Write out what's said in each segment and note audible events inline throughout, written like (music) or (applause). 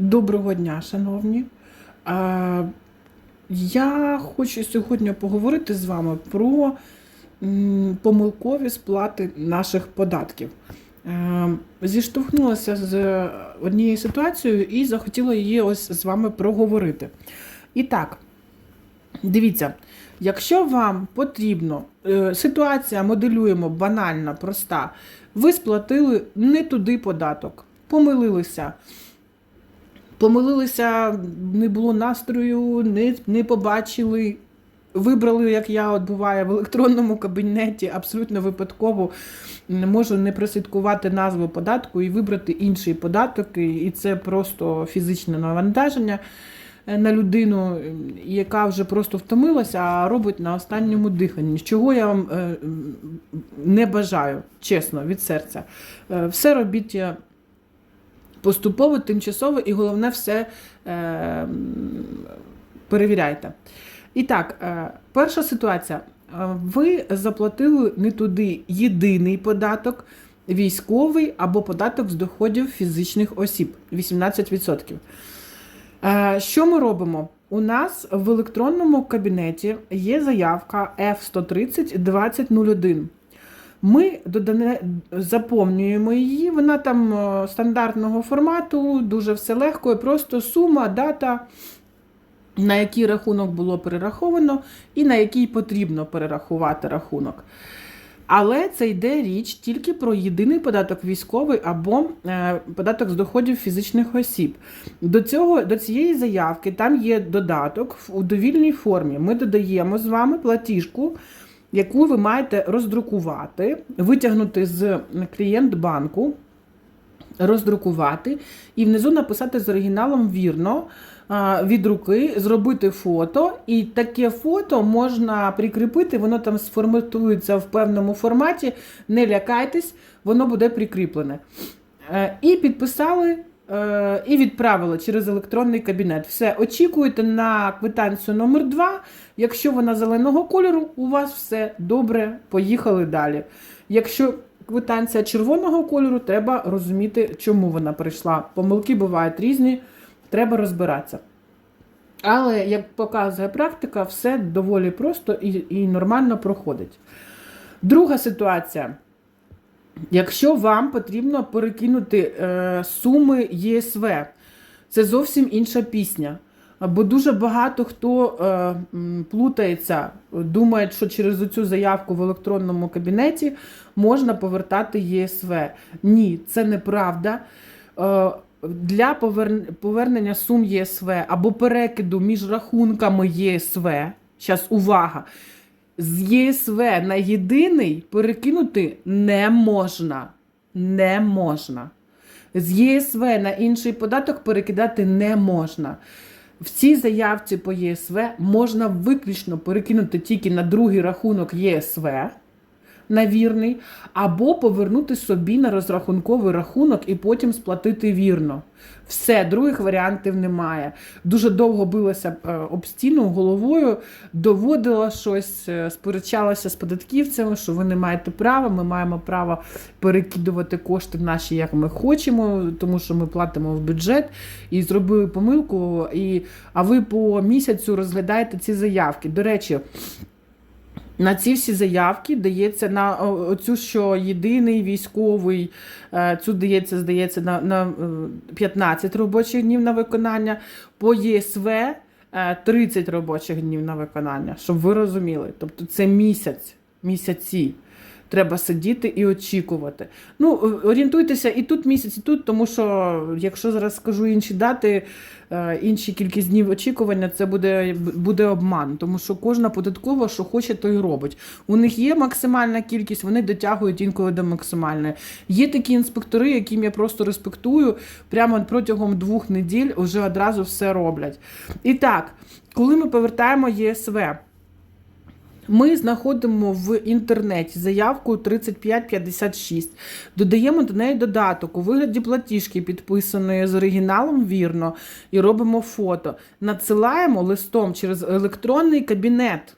Доброго дня, шановні. Я хочу сьогодні поговорити з вами про помилкові сплати наших податків. Е, Зіштовхнулася з однією ситуацією і захотіла її ось з вами проговорити. І так, дивіться, якщо вам потрібно, е, ситуація моделюємо банальна, проста. Ви сплатили не туди податок, помилилися. Помилилися, не було настрою, не, не побачили. Вибрали, як я от буває, в електронному кабінеті, абсолютно випадково не можу не прослідкувати назву податку і вибрати інший податок. І це просто фізичне навантаження е, на людину, яка вже просто втомилася, а робить на останньому диханні. Чого я вам е, не бажаю, чесно, від серця. Е, Все робіть. Поступово, тимчасово і головне все е, перевіряйте. І так, е, перша ситуація. Е, Ви заплатили не туди єдиний податок, військовий або податок з доходів фізичних осіб 18%. Е, Що ми робимо? У нас в електронному кабінеті є заявка F130 2001. Ми додане, заповнюємо її, вона там е, стандартного формату, дуже все легко, і просто сума, дата, на який рахунок було перераховано, і на який потрібно перерахувати рахунок. Але це йде річ тільки про єдиний податок військовий або е, податок з доходів фізичних осіб. До цього, до цієї заявки там є додаток в- довільній формі. Ми додаємо з вами платіжку, яку ви маєте роздрукувати, витягнути з клієнт банку, роздрукувати і внизу написати з оригіналом вірно від руки, зробити фото, і таке фото можна прикріпити, воно там сформатується в певному форматі. Не лякайтесь, воно буде прикріплене. Е, І підписали. Е, І відправили через електронний кабінет. Все, очікуєте на квитанцію номер 2 Якщо вона зеленого кольору, у вас все добре, поїхали далі. Якщо квитанція червоного кольору, треба розуміти, чому вона прийшла. Помилки бувають різні, треба розбиратися. Але, як показує практика, все доволі просто і, і нормально проходить. Друга ситуація. Якщо вам потрібно перекинути е, суми ЄСВ, це зовсім інша пісня. Бо дуже багато хто е, плутається, думає, що через цю заявку в електронному кабінеті можна повертати ЄСВ. Ні, це неправда. Е, для повернення сум ЄСВ або перекиду між рахунками ЄСВ, зараз увага, з ЄСВ на єдиний перекинути не можна. Не можна. З ЄСВ на інший податок перекидати не можна. В цій заявці по ЄСВ можна виключно перекинути тільки на другий рахунок ЄСВ на вірний, або повернути собі на розрахунковий рахунок і потім сплатити вірно. Все, других варіантів немає. Дуже довго билася е, об стіну головою, доводила щось, е, сперечалася з податківцями, що ви не маєте права, ми маємо право перекидувати кошти наші, як ми хочемо, тому що ми платимо в бюджет і зробили помилку. І, а ви по місяцю розглядаєте ці заявки. До речі, на ці всі заявки дається на оцю, що єдиний військовий, е, цю дається, здається, на, на е, 15 робочих днів на виконання, по ЄСВ е, 30 робочих днів на виконання, щоб ви розуміли. Тобто це місяць, місяці. Треба сидіти і очікувати. Ну, е, орієнтуйтеся і тут місяць, і тут, тому що якщо зараз скажу інші дати, е, інші кількість днів очікування, це буде, буде обман, тому що кожна податкова, що хоче, то й робить. У них є максимальна кількість, вони дотягують інколи до максимальної. Є такі інспектори, яким я просто респектую, прямо протягом двох неділь вже одразу все роблять. І так, коли ми повертаємо ЄСВ. Ми знаходимо в інтернеті заявку 3556, додаємо до неї додаток у вигляді платіжки, підписаної з оригіналом вірно, і робимо фото. Надсилаємо листом через електронний кабінет,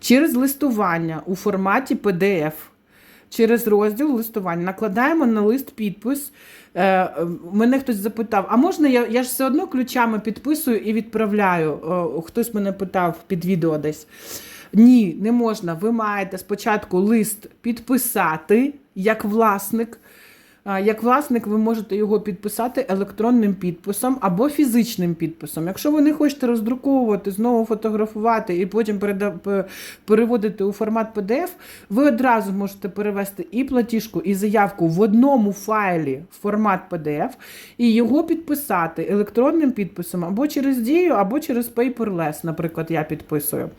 через листування у форматі PDF, через розділ листування. Накладаємо на лист підпис. Е, мене хтось запитав, а можна я, я ж все одно ключами підписую і відправляю. Хтось мене питав під відео десь. Ні, не можна. Ви маєте спочатку лист підписати як власник. Як власник, ви можете його підписати електронним підписом або фізичним підписом. Якщо ви не хочете роздруковувати, знову фотографувати і потім переводити у формат PDF, ви одразу можете перевести і платіжку, і заявку в одному файлі в формат PDF і його підписати електронним підписом або через дію, або через Paperless, наприклад, я підписую.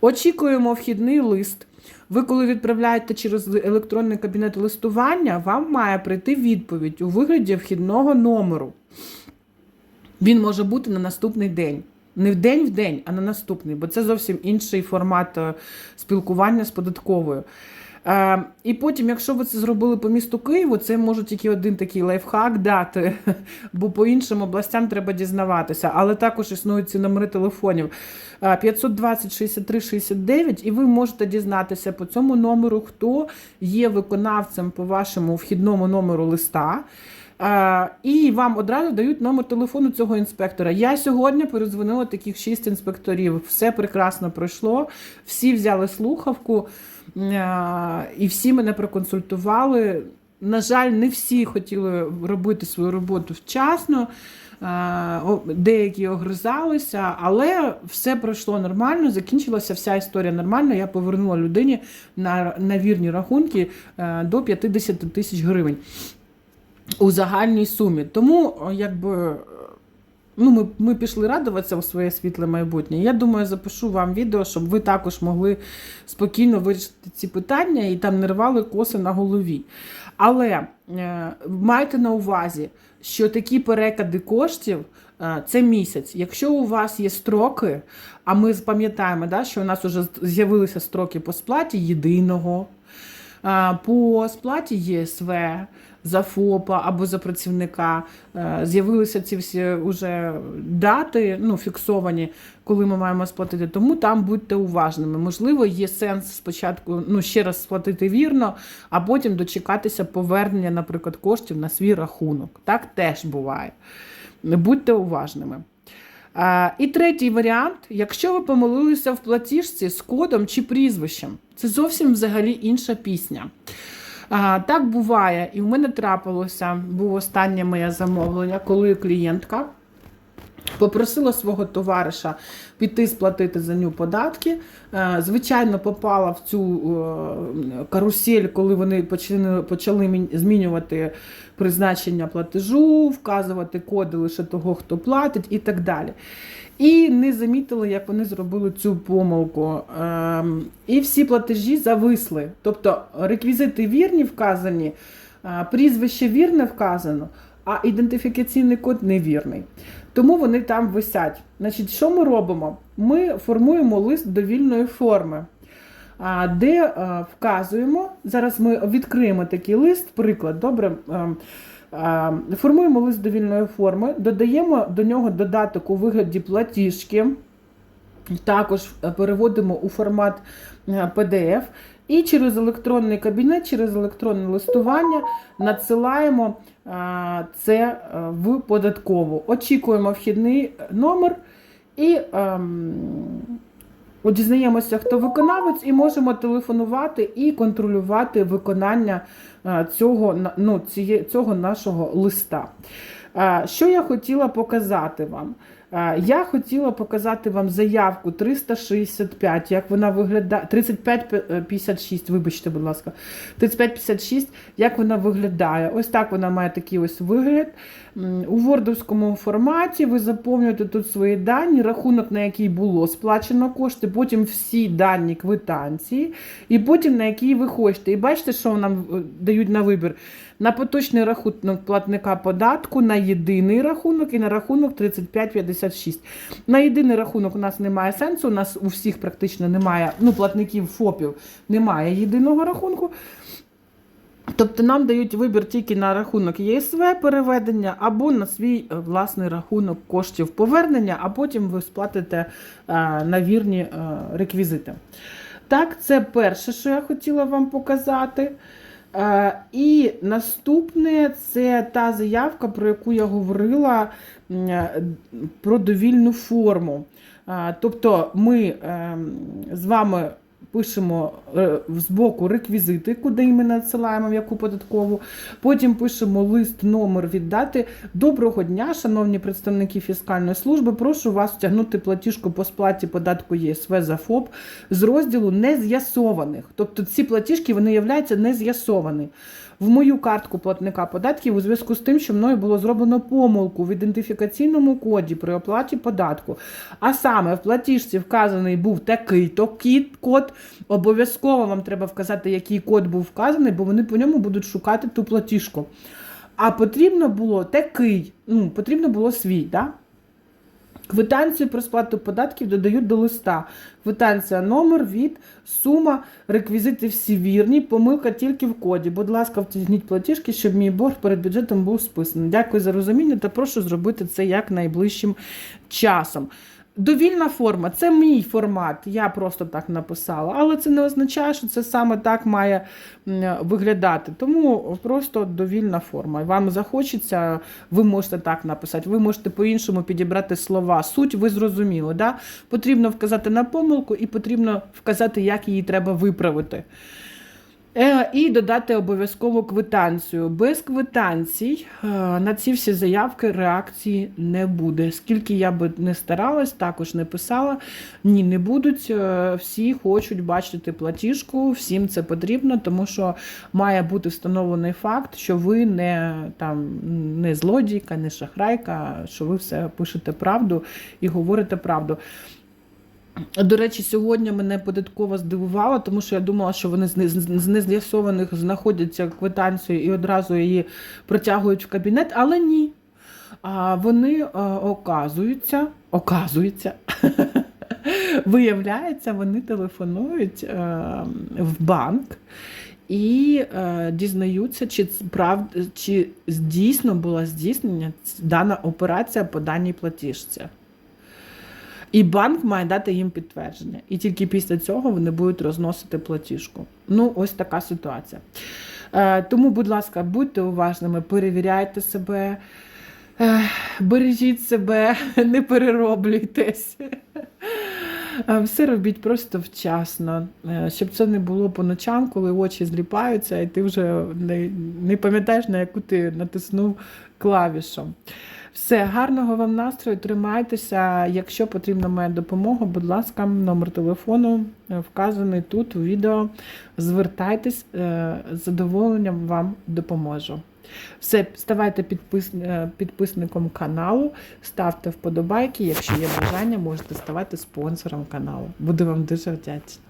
Очікуємо вхідний лист. Ви, коли відправляєте через електронний кабінет листування, вам має прийти відповідь у вигляді вхідного номеру. Він може бути на наступний день. Не в день в день, а на наступний, бо це зовсім інший формат е, спілкування з податковою. Е, і потім, якщо ви це зробили по місту Києву, це може тільки один такий лайфхак дати, (laughs) бо по іншим областям треба дізнаватися. Але також існують ці номери телефонів Е, 520 63 69, і ви можете дізнатися по цьому номеру, хто є виконавцем по вашому вхідному номеру листа. Е, І вам одразу дають номер телефону цього інспектора. Я сьогодні передзвонила таких шість інспекторів. Все прекрасно пройшло. Всі взяли слухавку і всі мене проконсультували. На жаль, не всі хотіли робити свою роботу вчасно. е, Деякі огризалися, але все пройшло нормально. Закінчилася вся історія нормально. Я повернула людині на, на вірні рахунки е, до 50 тисяч гривень у загальній сумі. Тому, якби. Ну, ми, ми пішли радуватися у своє світле майбутнє. Я думаю, запишу вам відео, щоб ви також могли спокійно вирішити ці питання і там не рвали коси на голові. Але е, майте на увазі, що такі перекиди коштів е, це місяць. Якщо у вас є строки, а ми пам'ятаємо, да, що у нас вже з'явилися строки по сплаті єдиного, по сплаті ЄСВ за ФОПа або за працівника. З'явилися ці всі уже дати, ну, фіксовані, коли ми маємо сплатити. Тому там будьте уважними. Можливо, є сенс спочатку ну, ще раз сплатити вірно, а потім дочекатися повернення, наприклад, коштів на свій рахунок. Так теж буває. Будьте уважними. І третій варіант: якщо ви помилилися в платіжці з кодом чи прізвищем, це зовсім взагалі інша пісня. Так буває, і в мене трапилося, було останнє моє замовлення, коли клієнтка попросила свого товариша піти сплатити за нього податки. Е, Звичайно, попала в цю е, карусель, коли вони почали, почали змінювати призначення платежу, вказувати коди лише того, хто платить, і так далі. І не замітили, як вони зробили цю помилку. Ем, І всі платежі зависли. Тобто реквізити вірні вказані, прізвище вірне вказано, а ідентифікаційний код невірний. Тому вони там висять. Значить, що ми робимо? Ми формуємо лист довільної форми, де вказуємо. Зараз ми відкриємо такий лист, приклад, добре. ем, Формуємо лист довільної форми, додаємо до нього додаток у вигляді платіжки, також е, переводимо у формат е, PDF і через електронний кабінет, через електронне листування надсилаємо це е, в податкову. Очікуємо вхідний номер і ем, дізнаємося, хто виконавець, і можемо телефонувати і контролювати виконання е, цього, ну, цього нашого листа. Е, Що я хотіла показати вам? Е, Я хотіла показати вам заявку 365, як вона виглядає. 3556, вибачте, будь ласка. 3556, як вона виглядає. Ось так вона має такий ось вигляд. У вордовському форматі ви заповнюєте тут свої дані, рахунок, на який було сплачено кошти, потім всі дані квитанції, і потім на який ви хочете. І бачите, що нам е, дають на вибір? На поточний рахунок платника податку, на єдиний рахунок і на рахунок 3556. На єдиний рахунок у нас немає сенсу, у нас у всіх практично немає, ну, платників ФОПів немає єдиного рахунку. Тобто нам дають вибір тільки на рахунок ЄСВ переведення або на свій е, власний рахунок коштів повернення, а потім ви сплатите е, на вірні е, реквізити. Так, це перше, що я хотіла вам показати. Е, І наступне це та заявка, про яку я говорила е, про довільну форму. Е, Тобто ми ем, з вами пишемо е, збоку реквізити, куди ми надсилаємо, в яку податкову. Потім пишемо лист, номер віддати. Доброго дня, шановні представники фіскальної служби. Прошу вас втягнути платіжку по сплаті податку ЄСВ за ФОП з розділу нез'ясованих. Тобто ці платіжки вони являються нез'ясовані. В мою картку платника податків у зв'язку з тим, що мною було зроблено помилку в ідентифікаційному коді при оплаті податку. А саме в платіжці вказаний був такий-то кіт, Обов'язково вам треба вказати, який код був вказаний, бо вони по ньому будуть шукати ту платіжку. А потрібно було такий, ну, потрібно було свій, да? Квитанцію про сплату податків додають до листа. Квитанція, номер, від, сума, реквізити всі вірні, помилка тільки в коді. Будь ласка, втягніть платіжки, щоб мій борг перед бюджетом був списаний. Дякую за розуміння та прошу зробити це як найближчим часом. Довільна форма це мій формат, я просто так написала, але це не означає, що це саме так має виглядати. Тому просто довільна форма. Вам захочеться, ви можете так написати, ви можете по-іншому підібрати слова. Суть ви зрозуміли. Да? Потрібно вказати на помилку і потрібно вказати, як її треба виправити. Е, І додати обов'язково квитанцію. Без квитанцій е, на ці всі заявки реакції не буде. Скільки я би не старалась, також не писала. Ні, не будуть. Е, Всі хочуть бачити платіжку, всім це потрібно, тому що має бути встановлений факт, що ви не там не злодійка, не шахрайка, що ви все пишете правду і говорите правду. До речі, сьогодні мене податково здивувало, тому що я думала, що вони з нез'ясованих знаходяться квитанцію і одразу її протягують в кабінет, але ні. А вони е, оказуються, оказуються, (laughs) виявляється, вони телефонують е, в банк і е, дізнаються, чи прав, чи дійсно була здійснена дана операція по даній платіжці. І банк має дати їм підтвердження. І тільки після цього вони будуть розносити платіжку. Ну, ось така ситуація. Е, тому, будь ласка, будьте уважними, перевіряйте себе, е, бережіть себе, (laughs) не перероблюйтесь. Е, Все робіть просто вчасно, щоб це не було по ночам, коли очі зліпаються, і ти вже не, не пам'ятаєш, на яку ти натиснув клавішу. Все, гарного вам настрою, тримайтеся. Якщо потрібна моя допомога, будь ласка, номер телефону е, вказаний тут у відео. Звертайтесь, е, з задоволенням вам допоможу. Все, ставайте підпис, е, підписником каналу, ставте вподобайки. Якщо є бажання, можете ставати спонсором каналу. Буду вам дуже вдячна.